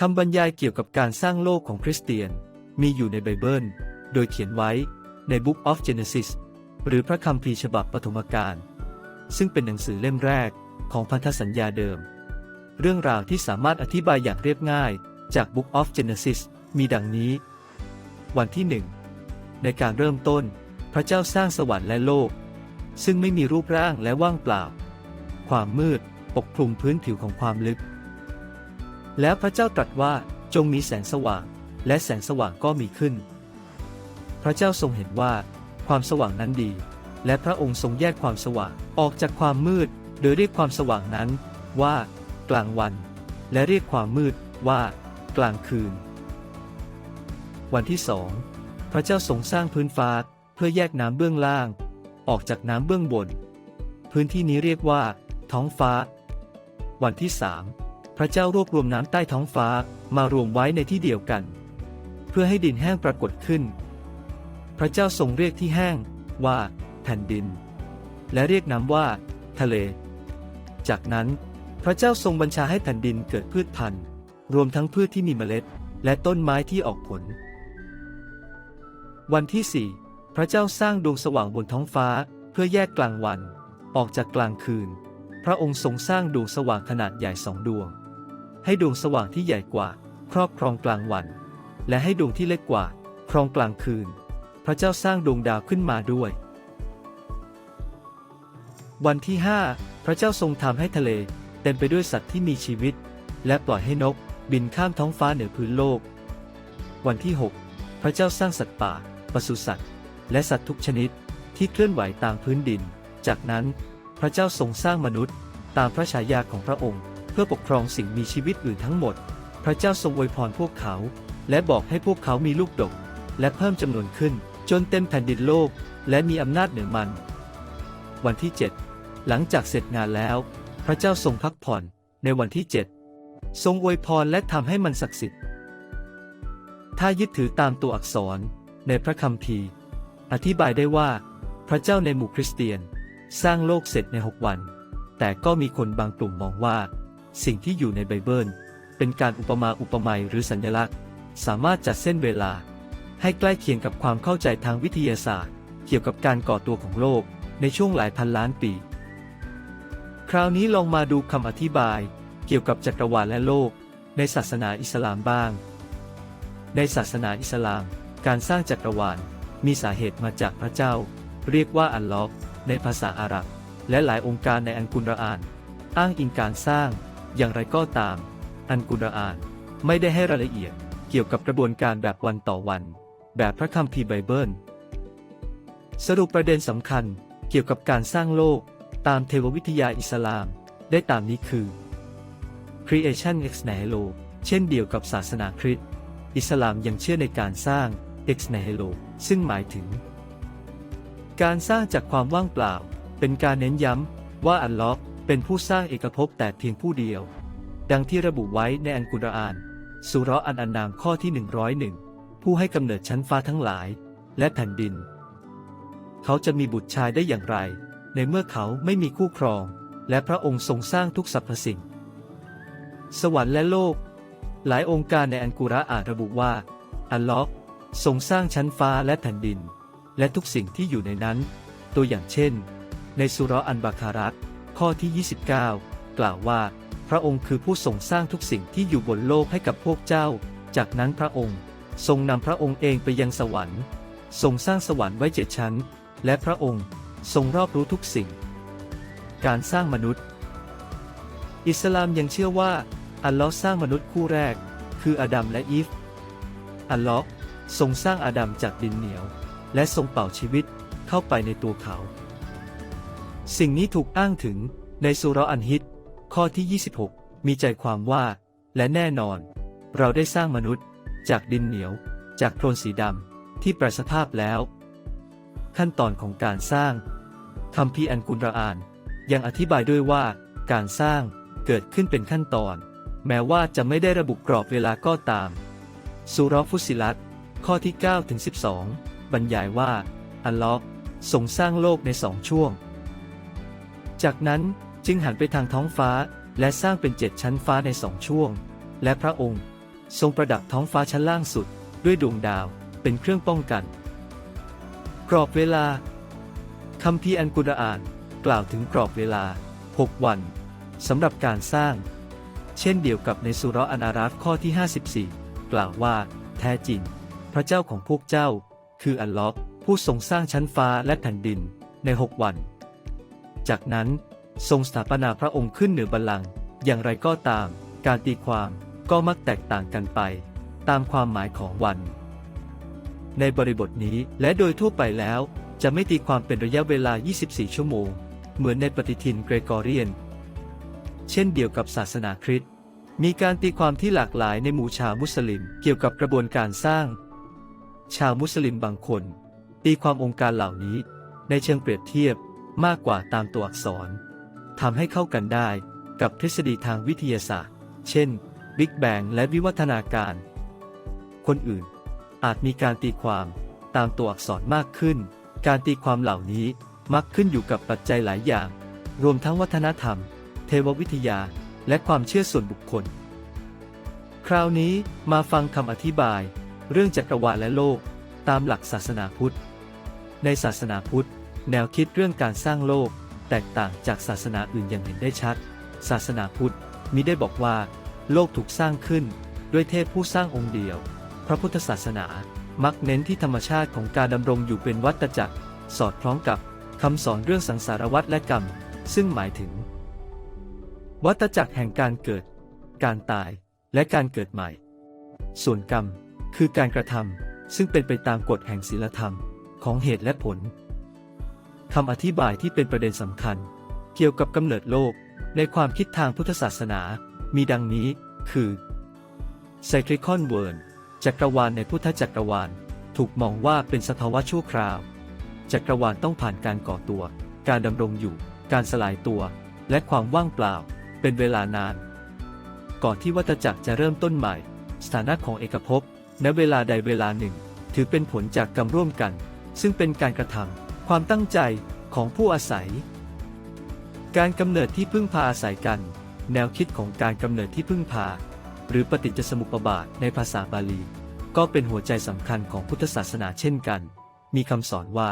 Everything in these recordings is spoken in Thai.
คำบรรยายเกี่ยวกับการสร้างโลกของคริสเตียน มีอยู่ในไบเบิล โดยเขียนไว้ใน Book of Genesis หรือพระคัมภีร์ฉบับปฐมกาลซึ่งเป็นหนังสือเล่มแรกของพันธสัญญาเดิม เรื่องราวที่สามารถอธิบายอย่างเรียบง่ายจาก Book of Genesis มีดังนี้ วันที่หนึ่งในการเริ่มต้น พระเจ้าสร้างสวรรค์และโลก ซึ่งไม่มีรูปร่างและว่างเปล่า ความมืดปกคลุมพื้นผิวของความลึก แล้วพระเจ้าตรัสว่าจงมีแสงสว่าง และแสงสว่างก็มีขึ้น พระเจ้าทรงเห็นว่า ความสว่างนั้นดี และพระองค์ทรงแยกความสว่างออกจากความมืด โดยเรียกความสว่างนั้นว่า กลางวัน และเรียกความมืดว่า กลางคืน วันที่สองพระเจ้าทรงสร้างพื้นฟ้าเพื่อแยกน้ำเบื้องล่าง ออกจากน้ำเบื้องบน พื้นที่นี้เรียกว่า ท้องฟ้า วันที่สาม พระเจ้ารวบรวมน้ำใต้ท้องฟ้ามารวมไว้ในที่เดียวกัน เพื่อให้ดินแห้งปรากฏขึ้น พระเจ้าทรงเรียกที่แห้งว่า แผ่นดิน และเรียกน้ำว่า ทะเล จากนั้นพระเจ้าทรงบัญชาให้แผ่นดินเกิดพืชพันธุ์ รวมทั้งพืชที่มีเมล็ด และต้นไม้ที่ออกผล วันที่สี่พระเจ้าสร้างดวงสว่างบนท้องฟ้าเพื่อแยกกลางวัน ออกจากกลางคืน พระองค์ทรงสร้างดวงสว่างขนาดใหญ่สองดวง ให้ดวงสว่างที่ใหญ่กว่า ครอบครองกลางวัน และให้ดวงที่เล็กกว่า ครองกลางคืน พระเจ้าสร้างดวงดาวขึ้นมาด้วย วันที่ห้าพระเจ้าทรงทำให้ทะเล เต็มไปด้วยสัตว์ที่มีชีวิต และปล่อยให้นกบินข้ามท้องฟ้าเหนือพื้นโลก วันที่ 6 พระเจ้าสร้างสัตว์ป่าปศุสัตว์ และสัตว์ทุกชนิดที่เคลื่อนไหวตามพื้นดิน จากนั้นพระเจ้าทรงสร้างมนุษย์ตามพระฉายาของพระองค์ เพื่อปกครองสิ่งมีชีวิตอื่นทั้งหมด พระเจ้าทรงอวยพรพวกเขา และบอกให้พวกเขามีลูกดก และเพิ่มจำนวนขึ้น จนเต็มแผ่นดินโลก และมีอำนาจเหนือมัน วันที่ 7 หลังจากเสร็จงานแล้ว พระเจ้าทรงพักผ่อนในวันที่ 7 ทรงอวยพรและทำให้มันศักดิ์สิทธิ์ ถ้ายึดถือตามตัวอักษรในพระคัมภีร์ อธิบายได้ว่า พระเจ้าในหมู่คริสเตียน สร้างโลกเสร็จใน 6 วัน แต่ก็มีคนบางกลุ่มมองว่า สิ่งที่อยู่ในไบเบิล เป็นการอุปมาอุปไมยหรือสัญลักษณ์ สามารถจัดเส้นเวลา ให้ใกล้เคียงกับความเข้าใจทางวิทยาศาสตร์ เกี่ยวกับการก่อตัวของโลกในช่วงหลายพันล้านปี คราวนี้ลองมาดูคำอธิบาย เกี่ยวกับจักรวาลและโลก ในศาสนาอิสลามบ้าง ในศาสนาอิสลาม การสร้างจักรวาลมีสาเหตุมาจากพระเจ้า เรียกว่าอัลลอฮ์ในภาษาอาหรับ และหลายองค์การในอันกุรอาน อ้างอิงการสร้าง อย่างไรก็ตาม อันกุรอานไม่ได้ให้รายละเอียดเกี่ยวกับกระบวนการแบบวันต่อวัน แบบพระคัมภีร์ไบเบิล สรุปประเด็นสำคัญเกี่ยวกับการสร้างโลกตามเทววิทยาอิสลามได้ตามนี้คือ creation ex nihilo เช่นเดียวกับศาสนาคริสต์อิสลามยังเชื่อในการสร้าง ex nihilo ซึ่งหมายถึง การสร้างจากความว่างเปล่า เป็นการเน้นย้ำว่าอัลลอฮ์ เป็นผู้สร้างเอกภพแต่เพียงผู้เดียว ดังที่ระบุไว้ในอันกุรอาน สุราะห์อันอันนามข้อที่ 101 ผู้ให้กำเนิดชั้นฟ้าทั้งหลาย และแผ่นดิน เขาจะมีบุตรชายได้อย่างไร ในเมื่อเขาไม่มีคู่ครอง และพระองค์ทรงสร้างทุกสรรพสิ่ง สวรรค์และโลก หลายองค์การในอันกุรอานระบุว่า อัลลอฮ์ทรงสร้างชั้นฟ้าและแผ่นดิน และทุกสิ่งที่อยู่ในนั้น ตัวอย่างเช่น ในสุราะห์อันบาคารัต ข้อที่ 29 กล่าวว่า พระองค์คือผู้ทรงสร้างทุกสิ่งที่อยู่บนโลกให้กับพวกเจ้า จากนั้นพระองค์ ทรงนำพระองค์เองไปยังสวรรค์ ทรงสร้างสวรรค์ไว้เจ็ดชั้น และพระองค์ ทรงรอบรู้ทุกสิ่ง การสร้างมนุษย์ อิสลามยังเชื่อว่า อัลลอฮ์สร้างมนุษย์คู่แรก คืออาดัมและอีฟ อัลลอฮ์ทรงสร้างอาดัมจากดินเหนียว และทรงเป่าชีวิตเข้าไปในตัวเขา สิ่งนี้ถูกอ้างถึงในสุรอันฮิต ข้อที่ 26 มีใจความว่า และแน่นอน เราได้สร้างมนุษย์ จากดินเหนียว จากโคลนสีดำที่ปรสภาพแล้ว ขั้นตอนของการสร้างคำพีอันกุรอาน ยังอธิบายด้วยว่า การสร้างเกิดขึ้นเป็นขั้นตอน แม้ว่าจะไม่ได้ระบุกรอบเวลาก็ตามสุรฟุสิลัตข้อที่9ถึง12 บรรยายว่า อัลลอฮ์ทรงสร้างโลกในสองช่วง จากนั้นจึงหันไปทางท้องฟ้าและสร้างเป็นเจ็ดชั้นฟ้าในสองช่วง และพระองค์ ทรงประดับท้องฟ้าชั้นล่างสุด ด้วยดวงดาวเป็นเครื่องป้องกัน กรอบเวลาคัมภีร์อันกุรอานกล่าวถึงกรอบเวลา 6 วันสำหรับการสร้าง เช่นเดียวกับในสุรอันอาราฟข้อที่ 54 กล่าวว่า แท้จริง พระเจ้าของพวกเจ้า คืออัลลอฮ์ผู้ทรงสร้างชั้นฟ้าและแผ่นดินใน 6 วัน จากนั้นทรงสถาปนาพระองค์ขึ้นเหนือบัลลังก์อย่างไรก็ตาม การตีความก็มักแตกต่างกันไป ตามความหมายของวัน ในบริบทนี้และโดยทั่วไปแล้ว จะไม่ตีความเป็นระยะเวลา 24 ชั่วโมง เหมือนในปฏิทินเกรกอเรียน เช่นเดียวกับศาสนาคริสต์มีการตีความที่หลากหลายในหมู่ชาวมุสลิมเกี่ยวกับกระบวนการสร้าง ชาวมุสลิมบางคน ตีความองค์การเหล่านี้ ในเชิงเปรียบเทียบ มากกว่าตามตัวอักษรทำให้เข้ากันได้กับทฤษฎีทางวิทยาศาสตร์ เช่นบิ๊กแบงและวิวัฒนาการ คนอื่น อาจมีการตีความตามตัวอักษรมากขึ้น การตีความเหล่านี้มักขึ้นอยู่กับปัจจัยหลายอย่าง รวมทั้งวัฒนธรรม เทววิทยา และความเชื่อส่วนบุคคล คราวนี้มาฟังคำอธิบาย เรื่องจักรวาลและโลก ตามหลักศาสนาพุทธ ในศาสนาพุทธ แนวคิดเรื่องการสร้างโลก แตกต่างจากศาสนาอื่นอย่างเห็นได้ชัด ศาสนาพุทธมิได้บอกว่า โลกถูกสร้างขึ้น ด้วยเทพผู้สร้างองค์เดียว พระพุทธศาสนามักเน้นที่ธรรมชาติของการดำรงอยู่เป็นวัฏจักร สอดคล้องกับคำสอนเรื่องสังสารวัฏและกรรม ซึ่งหมายถึง วัฏจักรแห่งการเกิด การตาย และการเกิดใหม่ ส่วนกรรม คือการกระทำซึ่งเป็นไปตามกฎแห่งศีลธรรม ของเหตุและผล คำอธิบายที่เป็นประเด็นสำคัญ เกี่ยวกับกำเนิดโลก ในความคิดทางพุทธศาสนา มีดังนี้ คือไซคลิคอนเวิร์นจักรวาลในพุทธจักรวาล ถูกมองว่าเป็นสภาวะชั่วคราว จักรวาลต้องผ่านการก่อตัว การดำรงอยู่ การสลายตัว และความว่างเปล่า เป็นเวลานาน ก่อนที่วัฏจักรจะเริ่มต้นใหม่ สถานะของเอกภพณเวลาใดเวลาหนึ่ง ถือเป็นผลจากกรรมร่วมกัน ซึ่งเป็นการกระทำ ความตั้งใจของผู้อาศัย การกำเนิดที่พึ่งพาอาศัยกัน แนวคิดของการกำเนิดที่พึ่งพา หรือปฏิจจสมุปบาทในภาษาบาลี ก็เป็นหัวใจสำคัญของพุทธศาสนาเช่นกัน มีคำสอนว่า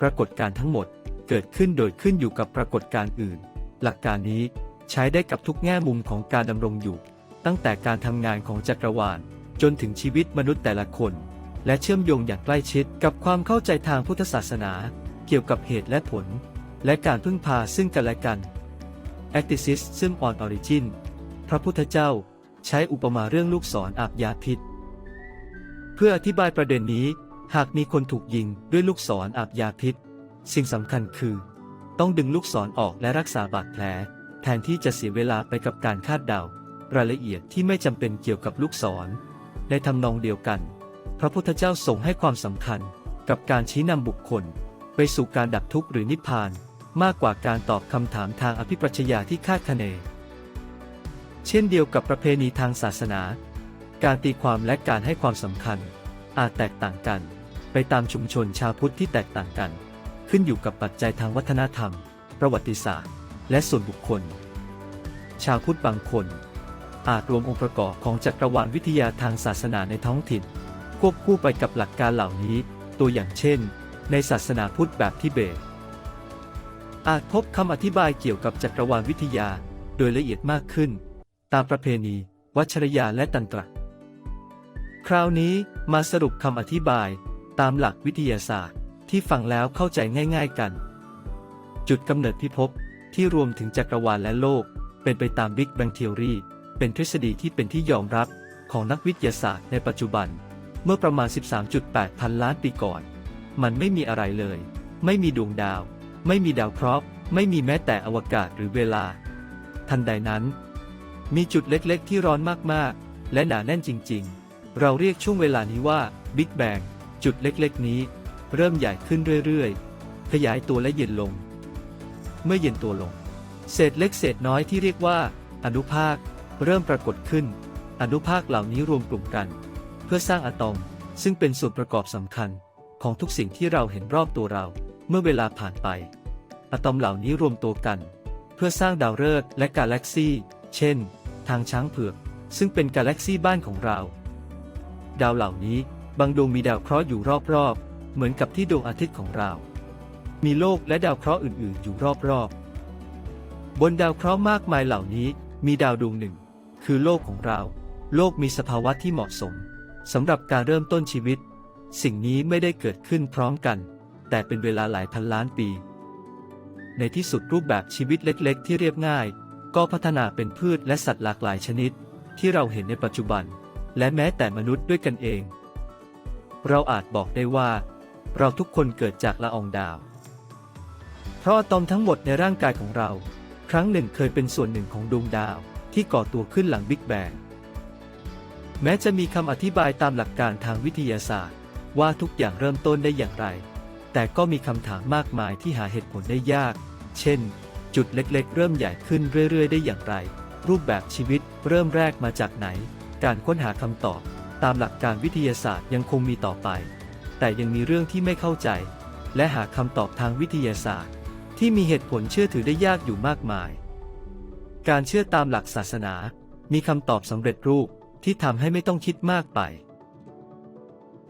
ปรากฏการ์ทั้งหมดเกิดขึ้นโดยขึ้นอยู่กับปรากฏการ์อื่น หลักการนี้ใช้ได้กับทุกแง่มุมของการดำรงอยู่ ตั้งแต่การทำงานของจักรวาล จนถึงชีวิตมนุษย์แต่ละคน และเชื่อมโยงอย่างใกล้ชิดกับความเข้าใจทางพุทธศาสนา เกี่ยวกับเหตุและผล และการพึ่งพาซึ่งกันและกัน a c t i c i s ซึ่ง on origin พระพุทธเจ้าใช้อุปมาเรื่องลูกศรออาบยาพิษ เพื่ออธิบายประเด็นนี้ หากมีคนถูกยิงด้วยลูกศรออาบยาพิษ สิ่งสำคัญคือ ต้องดึงลูกศรออกและรักษาบาดแผล แทนที่จะเสียเวลาไปกับการคาดเดา รายละเอียดที่ไม่จำเป็นเกี่ยวกับลูกศร ในทำนองเดียวกัน พระพุทธเจ้าทรงให้ความสำคัญกับการชี้นำบุคคล ไปสู่การดับทุกข์หรือนิพพาน มากกว่าการตอบคำถามทางอภิปรัชญาที่คาดคะเน เช่นเดียวกับประเพณีทางศาสนา การตีความและการให้ความสำคัญ อาจแตกต่างกัน ไปตามชุมชนชาวพุทธที่แตกต่างกัน ขึ้นอยู่กับปัจจัยทางวัฒนธรรม ประวัติศาสตร์ และส่วนบุคคล ชาวพุทธบางคน อาจรวมองค์ประกอบของจักรวาลวิทยาทางศาสนาในท้องถิ่น ควบคู่ไปกับหลักการเหล่านี้ ตัวอย่างเช่น ในศาสนาพุทธแบบทิเบต อาจพบคำอธิบายเกี่ยวกับจักรวาลวิทยาโดยละเอียดมากขึ้น ตามประเพณี วัชรยาและตันตระ คราวนี้มาสรุปคำอธิบายตามหลักวิทยาศาสตร์ที่ฟังแล้วเข้าใจง่าย ๆกัน จุดกำเนิดพิภพที่รวมถึงจักรวาลและโลก เป็นไปตาม Big Bang Theory เป็นทฤษฎีที่เป็นที่ยอมรับของนักวิทยาศาสตร์ในปัจจุบัน เมื่อประมาณ 13.8 พันล้านปีก่อน มันไม่มีอะไรเลย ไม่มีดวงดาว ไม่มีดาวเคราะห์ไม่มีแม้แต่อวกาศหรือเวลา ทันใดนั้น มีจุดเล็กๆ ที่ร้อนมากๆ และหนาแน่นจริง ๆ เราเรียกช่วงเวลานี้ว่า Big Bang จุดเล็กๆ นี้ เริ่มใหญ่ขึ้นเรื่อยๆ ขยายตัวและเย็นลง เมื่อเย็นตัวลง เศษเล็กเศษน้อยที่เรียกว่า อนุภาค เริ่มปรากฏขึ้น อนุภาคเหล่านี้รวมกลุ่มกัน เพื่อสร้างอะตอมซึ่งเป็นส่วนประกอบสำคัญ ของทุกสิ่งที่เราเห็นรอบตัวเรา เมื่อเวลาผ่านไป อะตอมเหล่านี้รวมตัวกัน เพื่อสร้างดาวฤกษ์และกาแล็กซีเช่น ทางช้างเผือก ซึ่งเป็นกาแล็กซีบ้านของเรา ดาวเหล่านี้บางดวงมีดาวเคราะห์อยู่รอบๆ เหมือนกับที่ดวงอาทิตย์ของเรา มีโลกและดาวเคราะห์อื่นๆ อยู่รอบๆ บนดาวเคราะห์มากมายเหล่านี้มีดาวดวงหนึ่ง คือโลกของเรา โลกมีสภาวะที่เหมาะสมสำหรับการเริ่มต้นชีวิต สิ่งนี้ไม่ได้เกิดขึ้นพร้อมกัน แต่เป็นเวลาหลายพันล้านปี ในที่สุดรูปแบบชีวิตเล็กๆ ที่เรียบง่าย ก็พัฒนาเป็นพืชและสัตว์หลากหลายชนิด ที่เราเห็นในปัจจุบัน และแม้แต่มนุษย์ด้วยกันเอง เราอาจบอกได้ว่า เราทุกคนเกิดจากละอองดาว เพราะอะตอมทั้งหมดในร่างกายของเรา ครั้งหนึ่งเคยเป็นส่วนหนึ่งของดวงดาวที่ก่อตัวขึ้นหลังบิ๊กแบงแม้จะมีคำอธิบายตามหลักการทางวิทยาศาสตร์ ว่าทุกอย่างเริ่มต้นได้อย่างไร แต่ก็มีคำถามมากมายที่หาเหตุผลได้ยาก เช่น จุดเล็กๆ เริ่มใหญ่ขึ้นเรื่อยๆ ได้อย่างไร รูปแบบชีวิตเริ่มแรกมาจากไหน การค้นหาคำตอบ ตามหลักการวิทยาศาสตร์ยังคงมีต่อไป แต่ยังมีเรื่องที่ไม่เข้าใจ และหาคำตอบทางวิทยาศาสตร์ ที่มีเหตุผลเชื่อถือได้ยากอยู่มากมาย การเชื่อตามหลักศาสนา มีคำตอบสำเร็จรูปที่ทำให้ไม่ต้องคิดมากไป